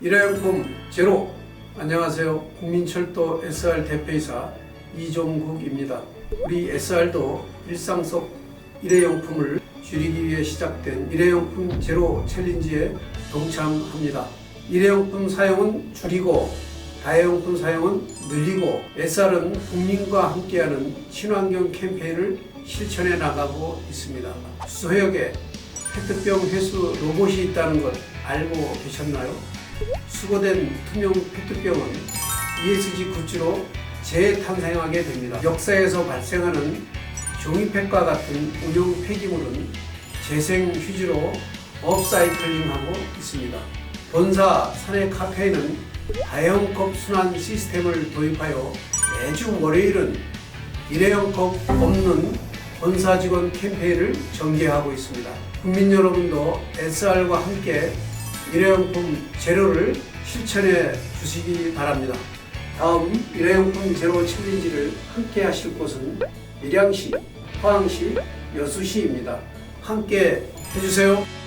일회용품 제로. 안녕하세요. 국민철도 SR 대표이사 이종국입니다. 우리 SR도 일상 속 일회용품을 줄이기 위해 시작된 일회용품 제로 챌린지에 동참합니다. 일회용품 사용은 줄이고 다회용품 사용은 늘리고 SR은 국민과 함께하는 친환경 캠페인을 실천해 나가고 있습니다. 소역에 페트병 회수 로봇이 있다는 것 알고 계셨나요? 수거된 투명 페트병은 ESG 굿즈로 재탄생하게 됩니다. 역사에서 발생하는 종이팩과 같은 운용 폐기물은 재생 휴지로 업사이클링하고 있습니다. 본사 사내 카페에는 다형컵 순환 시스템을 도입하여 매주 월요일은 일회용 컵 없는 본사 직원 캠페인을 전개하고 있습니다. 국민 여러분도 SR과 함께 일회용품 제로를 실천해 주시기 바랍니다. 다음 일회용품 제로 챌린지를 함께 하실 곳은 밀양시, 포항시, 여수시입니다. 함께 해주세요.